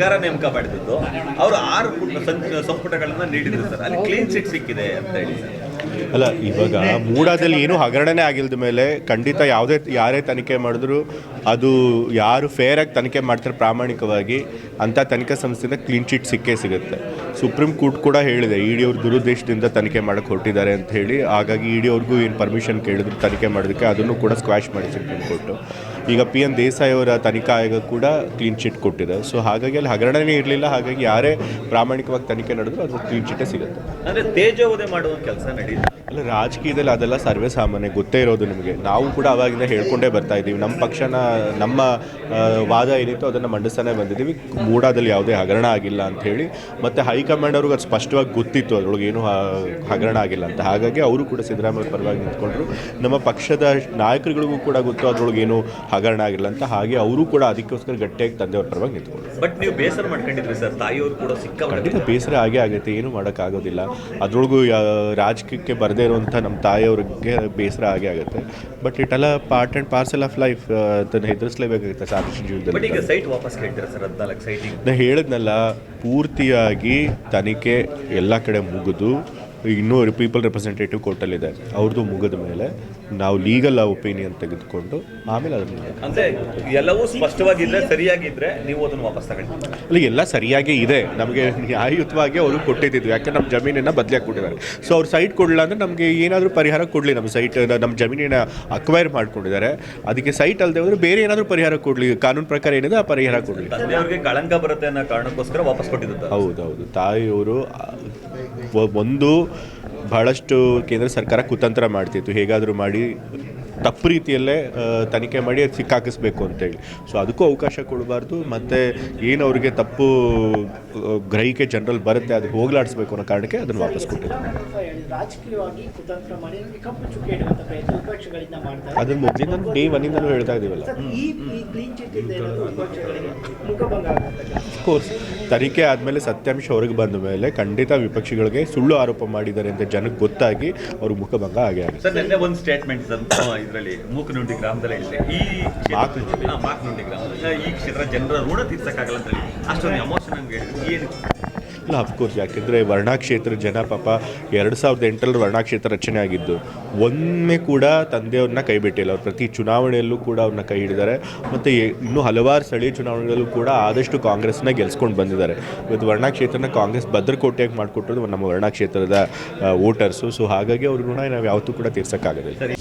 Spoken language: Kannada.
ಸರ್ಕಾರ ನೇಮಕ ಮಾಡಿದ್ದು, ಅವರು ಆರು ಸಂಪುಟಗಳನ್ನ ನೀಡಿದ್ರು ಸರ್. ಅಲ್ಲಿ ಕ್ಲೀನ್ ಚಿಟ್ ಸಿಕ್ಕಿದೆ ಅಂತ ಹೇಳಿ ಸರ್. ಅಲ್ಲ, ಇವಾಗ ಮೂಡಾದಲ್ಲಿ ಏನೂ ಹಗರಣನೇ ಆಗಿಲ್ದ ಮೇಲೆ ಖಂಡಿತ ಯಾವುದೇ, ಯಾರೇ ತನಿಖೆ ಮಾಡಿದ್ರು ಅದು ಯಾರು ಫೇರಾಗಿ ತನಿಖೆ ಮಾಡ್ತಾರೆ ಪ್ರಾಮಾಣಿಕವಾಗಿ ಅಂಥ ತನಿಖಾ ಸಂಸ್ಥೆಯಿಂದ ಕ್ಲೀನ್ ಚಿಟ್ ಸಿಕ್ಕೇ ಸಿಗುತ್ತೆ. ಸುಪ್ರೀಂ ಕೋರ್ಟ್ ಕೂಡ ಹೇಳಿದೆ, ಇ ಡಿ ದುರುದ್ದೇಶದಿಂದ ತನಿಖೆ ಮಾಡಕ್ಕೆ ಹೊರಟಿದ್ದಾರೆ ಅಂತ ಹೇಳಿ, ಹಾಗಾಗಿ ಇ ಡಿ ಅವ್ರಿಗೂ ಏನು ಪರ್ಮಿಷನ್ ಕೇಳಿದ್ರು ತನಿಖೆ ಮಾಡೋದಕ್ಕೆ, ಅದನ್ನು ಕೂಡ ಸ್ಕ್ವಾಶ್ ಮಾಡಿ ಸುಪ್ರೀಂ ಕೋರ್ಟು. ಈಗ ಪಿ ಎನ್ ದೇಸಾಯಿ ಅವರ ತನಿಖಾ ಆಯೋಗ ಕೂಡ ಕ್ಲೀನ್ ಚಿಟ್ ಕೊಟ್ಟಿದೆ. ಸೊ ಹಾಗಾಗಿ ಅಲ್ಲಿ ಹಗರಣನೇ ಇರಲಿಲ್ಲ. ಹಾಗಾಗಿ ಯಾರೇ ಪ್ರಾಮಾಣಿಕವಾಗಿ ತನಿಖೆ ನಡೆದ್ರು ಅದು ಕ್ಲೀನ್ ಚಿಟ್ಟೇ ಸಿಗುತ್ತೆ. ಅಂದರೆ ತೇಜೋವಧೆ ಮಾಡುವ ಕೆಲಸ ನಡೆಯುತ್ತೆ ಅಲ್ಲ ರಾಜಕೀಯದಲ್ಲಿ ಅದೆಲ್ಲ ಸರ್ವೇ ಸಾಮಾನ್ಯ ಗೊತ್ತೇ ಇರೋದು ನಿಮಗೆ. ನಾವು ಕೂಡ ಅವಾಗಿಂದ ಹೇಳ್ಕೊಂಡೇ ಬರ್ತಾ ಇದ್ದೀವಿ. ನಮ್ಮ ಪಕ್ಷನ ನಮ್ಮ ವಾದ ಏನಿತ್ತು ಅದನ್ನು ಮಂಡಿಸ್ತಾನೆ ಬಂದಿದ್ದೀವಿ. ಮೂಡಾದಲ್ಲಿ ಯಾವುದೇ ಹಗರಣ ಆಗಿಲ್ಲ ಅಂತ ಹೇಳಿ. ಮತ್ತು ಹೈಕಮಾಂಡ್ ಅವ್ರಿಗೆ ಅದು ಸ್ಪಷ್ಟವಾಗಿ ಗೊತ್ತಿತ್ತು. ಅದರೊಳಗೆ ಏನು ಹಗರಣ ಆಗಿಲ್ಲ ಅಂತ. ಹಾಗಾಗಿ ಅವರು ಕೂಡ ಸಿದ್ದರಾಮಯ್ಯ ಪರವಾಗಿ ನಿಂತ್ಕೊಂಡ್ರು. ನಮ್ಮ ಪಕ್ಷದ ನಾಯಕರುಗಳಿಗೂ ಕೂಡ ಗೊತ್ತು. ಅದರೊಳಗೆ ಏನು ಹಗರಣ ಆಗಿರಲ್ಲ ಅಂತ ಹಾಗೆ ಅವರು ಕೂಡ ಅದಕ್ಕೋಸ್ಕರ ಗಟ್ಟಿಯಾಗಿ ತಂದೆಯವ್ರ ಪರವಾಗಿ ನಿಂತ್ಕೊಂಡ್ರು. ಬಟ್ ನೀವು ಬೇಸರ ಮಾಡ್ಕೊಂಡಿದ್ರಿ ಸರ್? ತಾಯಿಯವರು ಕೂಡ ಸಿಕ್ಕ ಖಂಡಿತ ಬೇಸರ ಹಾಗೆ ಆಗುತ್ತೆ ಏನು ಮಾಡೋಕ್ಕಾಗೋದಿಲ್ಲ. ಅದರೊಳಗೂ ರಾಜಕೀಯಕ್ಕೆ ಬರದೇ ಇರುವಂಥ ನಮ್ಮ ತಾಯಿಯವ್ರಿಗೆ ಬೇಸರ ಹಾಗೆ ಆಗುತ್ತೆ. But it's all part and parcel of life ಅದನ್ನು ಹೆದರಿಸಲೇಬೇಕಾಗುತ್ತೆ ಸಾಕಷ್ಟು ಜೀವನದಲ್ಲಿ. ಈಗ ಸೈಟ್ ವಾಪಸ್ ಕೇಳ್ತೀರಾ ಸರ್ ಹದಿನಾಲ್ಕು ಸೈಟಿಗೆ ನಾ ಹೇಳಿದ್ನಲ್ಲ ಪೂರ್ತಿಯಾಗಿ ತನಿಖೆ ಎಲ್ಲ ಕಡೆ ಮುಗಿದು ಇನ್ನೂ ಪೀಪಲ್ ರೆಪ್ರೆಸೆಂಟೇಟಿವ್ ಕೋರ್ಟಲ್ಲಿದೆ ಅವ್ರದ್ದು ಮುಗಿದ ಮೇಲೆ ನಾವು ಲೀಗಲ್ ಒಪಿನಿಯನ್ ತೆಗೆದುಕೊಂಡು ಆಮೇಲೆ ಅದನ್ನು ಅಂದರೆ ಎಲ್ಲವೂ ಸ್ಪಷ್ಟವಾಗಿದ್ದರೆ ಸರಿಯಾಗಿದ್ದರೆ ನೀವು ಅದನ್ನು ವಾಪಸ್ ತಗೊಂಡು ಅಲ್ಲಿ ಎಲ್ಲ ಸರಿಯಾಗೇ ಇದೆ. ನಮಗೆ ನ್ಯಾಯಯುತವಾಗಿ ಅವರು ಕೊಟ್ಟಿದ್ದು ಯಾಕೆ ನಮ್ಮ ಜಮೀನನ್ನು ಬದಲಾಗಿ ಕೊಟ್ಟಿದ್ದಾರೆ ಸೊ ಅವ್ರು ಸೈಟ್ ಕೊಡಲಿಲ್ಲ ಅಂದರೆ ನಮಗೆ ಏನಾದರೂ ಪರಿಹಾರ ಕೊಡಲಿ ನಮ್ಮ ಸೈಟ್ ನಮ್ಮ ಜಮೀನಿನ ಅಕ್ವೈರ್ ಮಾಡ್ಕೊಂಡಿದ್ದಾರೆ. ಅದಕ್ಕೆ ಸೈಟ್ ಅಲ್ಲದೆ ಹೋದರೆ ಬೇರೆ ಏನಾದರೂ ಪರಿಹಾರ ಕೊಡಲಿ. ಕಾನೂನು ಪ್ರಕಾರ ಏನಿದೆ ಆ ಪರಿಹಾರ ಕೊಡಲಿ. ಅವ್ರಿಗೆ ಕಳಂಕ ಬರುತ್ತೆ ಅನ್ನೋ ಕಾರಣಕ್ಕೋಸ್ಕರ ವಾಪಸ್ ಕೊಟ್ಟಿದ್ದು ಹೌದೌದು. ತಾಯಿಯವರು ಒಂದು ಬಹಳಷ್ಟು ಕೇಂದ್ರ ಸರ್ಕಾರ ಕುತಂತ್ರ ಮಾಡ್ತಿತ್ತು. ಹೇಗಾದರೂ ಮಾಡಿ ತಪ್ಪು ರೀತಿಯಲ್ಲೇ ತನಿಖೆ ಮಾಡಿ ಅದು ಸಿಕ್ಕಾಕಿಸ್ಬೇಕು ಅಂತೇಳಿ. ಸೊ ಅದಕ್ಕೂ ಅವಕಾಶ ಕೊಡಬಾರ್ದು. ಮತ್ತು ಏನು ಅವರಿಗೆ ತಪ್ಪು ಗ್ರಹಿಕೆ ಜನರಲ್ಲಿ ಬರುತ್ತೆ ಅದು ಹೋಗ್ಲಾಡಿಸ್ಬೇಕು ಅನ್ನೋ ಕಾರಣಕ್ಕೆ ಅದನ್ನು ವಾಪಸ್ ಮಾಡ್ತಾರೆ. ಅದನ್ನು ಮೊದಲಿಂದ ಡೇ ಒನ್ನಿಂದಲೂ ಹೇಳ್ತಾ ಇದ್ದೀವಲ್ಲ ಕೋರ್ಸ್ ತನಿಖೆ ಆದಮೇಲೆ ಸತ್ಯಾಂಶ ಹೊರಗೆ ಬಂದ ಮೇಲೆ ಖಂಡಿತ ವಿಪಕ್ಷಗಳಿಗೆ ಸುಳ್ಳು ಆರೋಪ ಮಾಡಿದ್ದಾರೆ ಅಂತ ಜನಕ್ಕೆ ಗೊತ್ತಾಗಿ ಅವ್ರ ಮುಖಭಂಗ ಆಗೇ ಆಗುತ್ತೆ ಸರ್ ನಿನ್ನೆ ಒಂದು ಸ್ಟೇಟ್ಮೆಂಟ್ ಇದರಲ್ಲಿ ಮೂಕನುಂಡಿ ಗ್ರಾಮದಲ್ಲಿ ಈ ಮಾಕನುಂಡಿ. ಗ್ರಾಮದಲ್ಲಿ. ಈ ಕ್ಷೇತ್ರ ಜನರ ಋಣ ತೀರ್ಸಕ್ಕಾಗಲ್ಲ ಅಂತ ಹೇಳಿ. ಅಷ್ಟೊಂದು ಎಮೋಷನ್ ಹಂಗೆ ಏನು ಇಲ್ಲ ಅಫ್ಕೋರ್ಸ್ ಯಾಕೆಂದರೆ ವರ್ಣಾಕ್ಷೇತ್ರ ಜನ ಪಾಪ ಎರಡು ಸಾವಿರದ ಎಂಟರಲ್ಲಿ ವರ್ಣಾಕ್ಷೇತ್ರ ರಚನೆ ಆಗಿದ್ದು, ಒಮ್ಮೆ ಕೂಡ ತಂದೆಯವ್ರನ್ನ ಕೈ ಬಿಟ್ಟಿಲ್ಲ. ಅವ್ರು ಪ್ರತಿ ಚುನಾವಣೆಯಲ್ಲೂ ಕೂಡ ಅವ್ರನ್ನ ಕೈ ಹಿಡಿದಾರೆ. ಮತ್ತು ಇನ್ನೂ ಹಲವಾರು ಸ್ಥಳೀಯ ಚುನಾವಣೆಗಳಲ್ಲೂ ಕೂಡ ಆದಷ್ಟು ಕಾಂಗ್ರೆಸ್ನ ಗೆಲ್ಸ್ಕೊಂಡು ಬಂದಿದ್ದಾರೆ. ಇವತ್ತು ವರ್ಣಾಕ್ಷೇತ್ರನ ಕಾಂಗ್ರೆಸ್ ಭದ್ರಕೋಟೆಯಾಗಿ ಮಾಡಿಕೊಟ್ಟರು ನಮ್ಮ ವರ್ಣಾಕ್ಷೇತ್ರದ ವೋಟರ್ಸು. ಸೊ ಹಾಗಾಗಿ ಅವ್ರ ನಾವು ಯಾವತ್ತೂ ಕೂಡ ತೀರ್ಸೋಕ್ಕಾಗೋದಿಲ್ಲ.